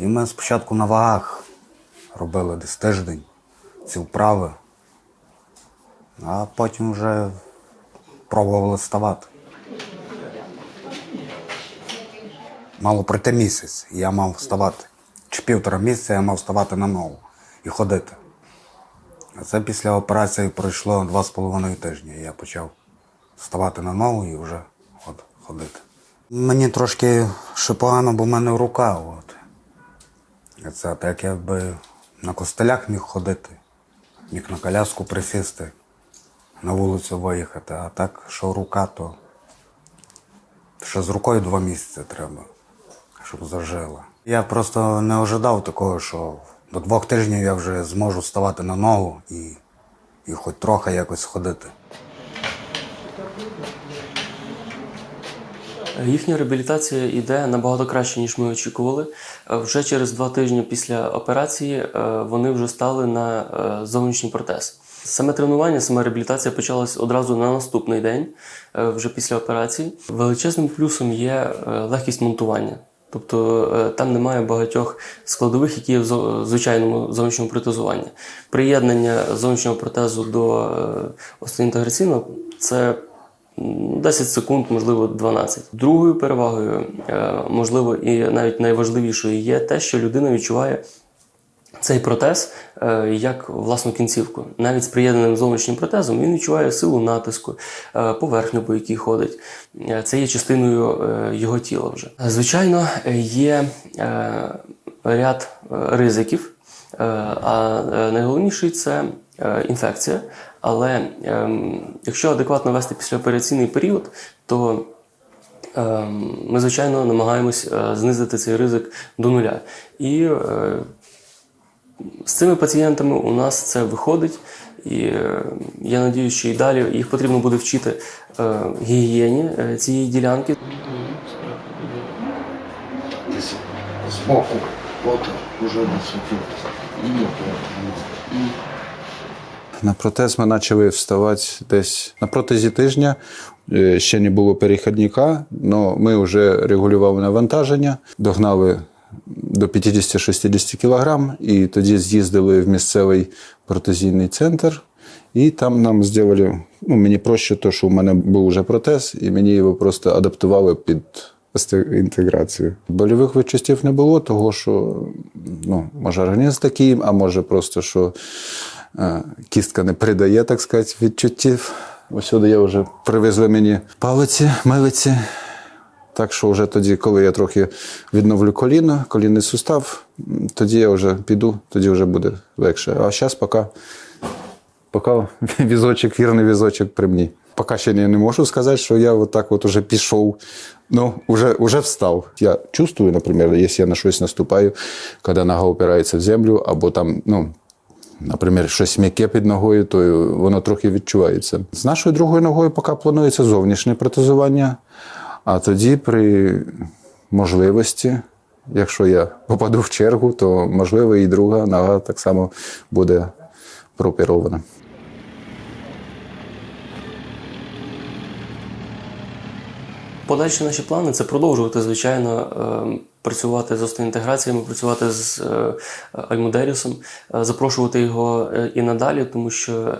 І ми спочатку на вагах робили десь тиждень ці вправи, а потім вже пробували вставати. Мало пройти місяць, і я мав вставати. Чи півтора місяця я мав вставати на ногу і ходити. А це після операції пройшло два з половиною тижні. Я почав вставати на ногу і вже от, ходити. Мені трошки ще погано, бо в мене рука. От. Це так якби на костелях міг ходити, міг на коляску присісти, на вулицю виїхати, а так, що рука, то ще з рукою два місяці треба, щоб зажила. Я просто не ожидав такого, що до двох тижнів я вже зможу ставати на ногу і, і хоч трохи якось ходити. Їхня реабілітація йде набагато краще, ніж ми очікували. Е, Вже через два тижні після операції е, вони вже стали на е, зовнішній протез. Саме тренування, сама реабілітація почалась одразу на наступний день, вже після операції. Величезним плюсом є легкість монтування. Тобто там немає багатьох складових, які є в звичайному зовнішньому протезуванні. Приєднання зовнішнього протезу до остеоінтеграційного це 10 секунд, можливо, 12. Другою перевагою, е, можливо, і навіть найважливішою є те, що людина відчуває цей протез е, як власну кінцівку. Навіть з приєднаним зовнішнім протезом він відчуває силу натиску, е, поверхню, по якій ходить. Це є частиною його тіла вже. Звичайно, є ряд ризиків, а найголовніший це інфекція. Але ем, якщо адекватно вести післяопераційний період, то ем, ми, звичайно, намагаємось е, знизити цей ризик до нуля. І е, з цими пацієнтами у нас це виходить, і е, я надію, що і далі їх потрібно буде вчити е, гігієні е, цієї ділянки. Збоку, от уже насвітилося. На протез ми почали вставати десь на протезі тижня. Е, Ще не було перехідника, але ми вже регулювали навантаження, догнали до 50-60 кг, і тоді з'їздили в місцевий протезійний центр. І там нам зробили, ну, мені проще, то, що у мене був вже протез, і мені його просто адаптували під інтеграцію. Больових відчуттів не було, того що ну, може організм такий, а може просто що кістка не придає, так сказати, відчуттів. Ось сюди я вже привезли мені палиці, милиці. Так що вже тоді, коли я трохи відновлю коліно, колінний сустав, тоді я вже піду, тоді вже буде легше. А зараз поки, поки візочок, вірний візочок при мені. Поки ще не, не можу сказати, що я от так от уже пішов, ну, уже, уже встав. Я чувствую, наприклад, якщо я на щось наступаю, коли нога опирається в землю, або там, ну, Наприклад, щось м'яке під ногою, то воно трохи відчувається. З нашою другою ногою поки планується зовнішнє протезування, а тоді при можливості, якщо я попаду в чергу, то можливо і друга нога так само буде прооперована. Подальші наші плани це продовжувати, звичайно, е, працювати з остеоінтеграціями, працювати з е, Альмудеріусом, е, запрошувати його е, і надалі, тому що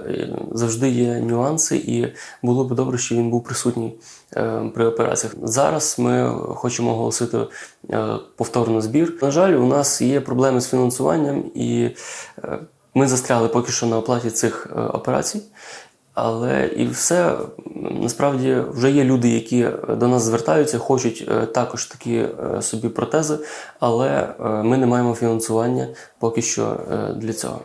завжди є нюанси, і було б добре, що він був присутній при операціях. Зараз ми хочемо оголосити повторно збір. На жаль, у нас є проблеми з фінансуванням, і ми застряли поки що на оплаті цих операцій. Але і все насправді вже є люди, які до нас звертаються, хочуть е, також такі е, собі протези, але е, ми не маємо фінансування поки що для цього.